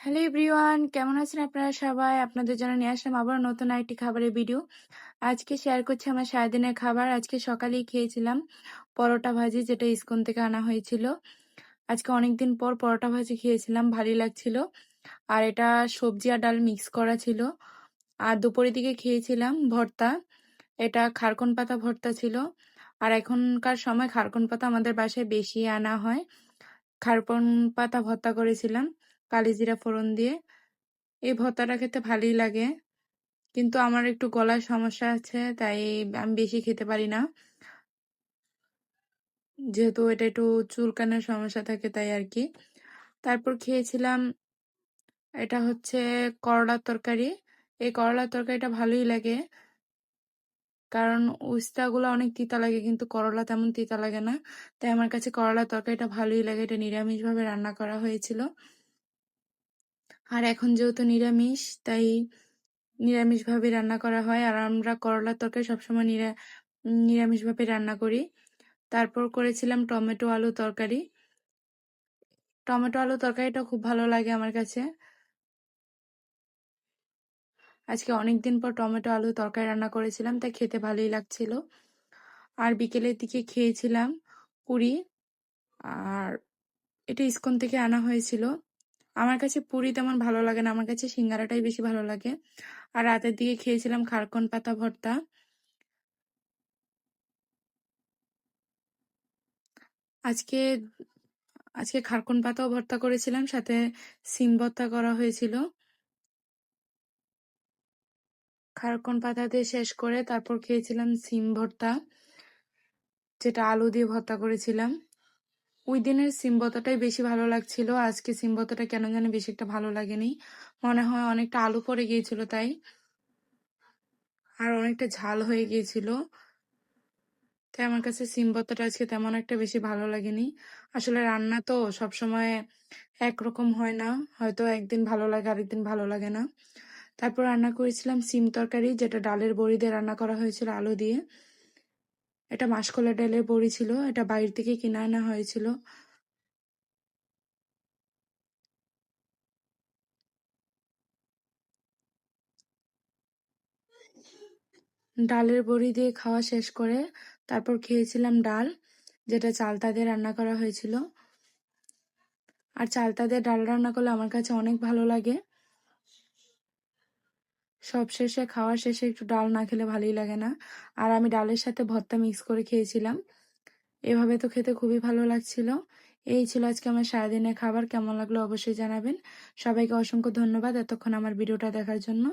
Hello everyone, কেমন আছেন আপনারা সবাই? আপনাদের জন্য নিয়ে আসলাম আবার নতুন একটি খাবারের ভিডিও আজকে শেয়ার করছি আমার সারাদিনের খাবার। আজকে সকালেই খেয়েছিলাম পরোটা ভাজি, যেটা ইস্কন থেকে আনা হয়েছিল। আজকে অনেকদিন পর পরোটা ভাজি খেয়েছিলাম, ভালোই লাগছিল। আর এটা সবজি আর ডাল মিক্স করা ছিল। আর দুপুরের দিকে খেয়েছিলাম ভর্তা। এটা খারকন পাতা ভর্তা ছিল। আর এখনকার সময় খারকন পাতা আমাদের বাসায় বেশি আনা হয়। খারকন পাতা ভর্তা করেছিলাম। কালিজিরা ফোড়ন দিয়ে। এই ভর্তাটা খেতে ভালোই লাগে। কিন্তু আমার একটু গলার সমস্যা আছে, তাই আমি বেশি খেতে পারি না। যেহেতু এটা একটু চুলকানোর সমস্যা থাকে তাই আর কি। তারপর খেয়েছিলাম, এটা হচ্ছে করলার তরকারি। এই করলার তরকারিটা ভালোই লাগে। কারণ উস্তাগুলো অনেক তিতা লাগে, কিন্তু করলা তেমন তিতা লাগে না। তাই আমার কাছে করলার তরকারিটা ভালোই লাগে। এটা নিরামিষভাবে রান্না করা হয়েছিল। আর এখন যেহেতু নিরামিষ, তাই নিরামিষভাবে রান্না করা হয়। আর আমরা করলার তরকারি সবসময় নিরা, নিরামিষভাবে রান্না করি। তারপর করেছিলাম টমেটো আলু তরকারি। টমেটো আলু তরকারিটা খুব ভালো লাগে আমার কাছে। আজকে অনেকদিন পর টমেটো আলু তরকারি রান্না করেছিলাম, তাই খেতে ভালোই লাগছিল। আর বিকেলের দিকে খেয়েছিলাম পুরি। আর এটা ইস্কন থেকে আনা হয়েছিল। আমার কাছে পুরি তেমন ভালো লাগে না। আমার কাছে সিঙ্গারাটাই বেশি ভালো লাগে। আর রাতের দিকে খেয়েছিলাম খারকন পাতা ভর্তা। আজকে আজকে খারকন পাতাও ভর্তা করেছিলাম, সাথে সিম ভর্তা করা হয়েছিল। খারকন পাতা দিয়ে শেষ করে তারপর খেয়েছিলাম সিম ভর্তা, যেটা আলু দিয়ে ভর্তা করেছিলাম। ওই দিনের সিম ভর্তাটাই বেশি ভালো লাগছিল। আজকে সিম ভর্তাটা কেন জানি বেশি একটা ভালো লাগেনি। মনে হয় অনেকটা আলু পড়ে গিয়েছিল তাই। আর অনেকটা ঝাল হয়ে গিয়েছিল। তাই আমার কাছে সিম ভর্তাটা আজকে তেমন একটা বেশি ভালো লাগেনি। আসলে রান্না তো সবসময় একরকম হয় না। হয়তো একদিন ভালো লাগে, আরেকদিন ভালো লাগে না। তারপর রান্না করেছিলাম সিম তরকারি, যেটা ডালের বড়ি দিয়ে রান্না করা হয়েছিল আলু দিয়ে। এটা মাসকলা ডালের বড়ি ছিল এটা বাইরে থেকে কিনে আনা হয়েছিল। ডালের বড়ি দিয়ে খাওয়া শেষ করে তারপর খেয়েছিলাম ডাল, যেটা চালতা দিয়ে রান্না করা হয়েছিল। আর চালতা দিয়ে ডাল রান্না করলে আমার কাছে অনেক ভালো লাগে। সব শেষে খাওয়ার শেষে একটু ডাল না খেলে ভালোই লাগে না। আর আমি ডালের সাথে ভর্তা মিক্স করে খেয়েছিলাম। এভাবে তো খেতে খুবই ভালো লাগছিল। এই ছিল আজকে আমার সারাদিনের খাবার। কেমন লাগল অবশ্যই জানাবেন। সবাইকে অসংখ্য ধন্যবাদ এতক্ষণ আমার ভিডিওটা দেখার জন্য।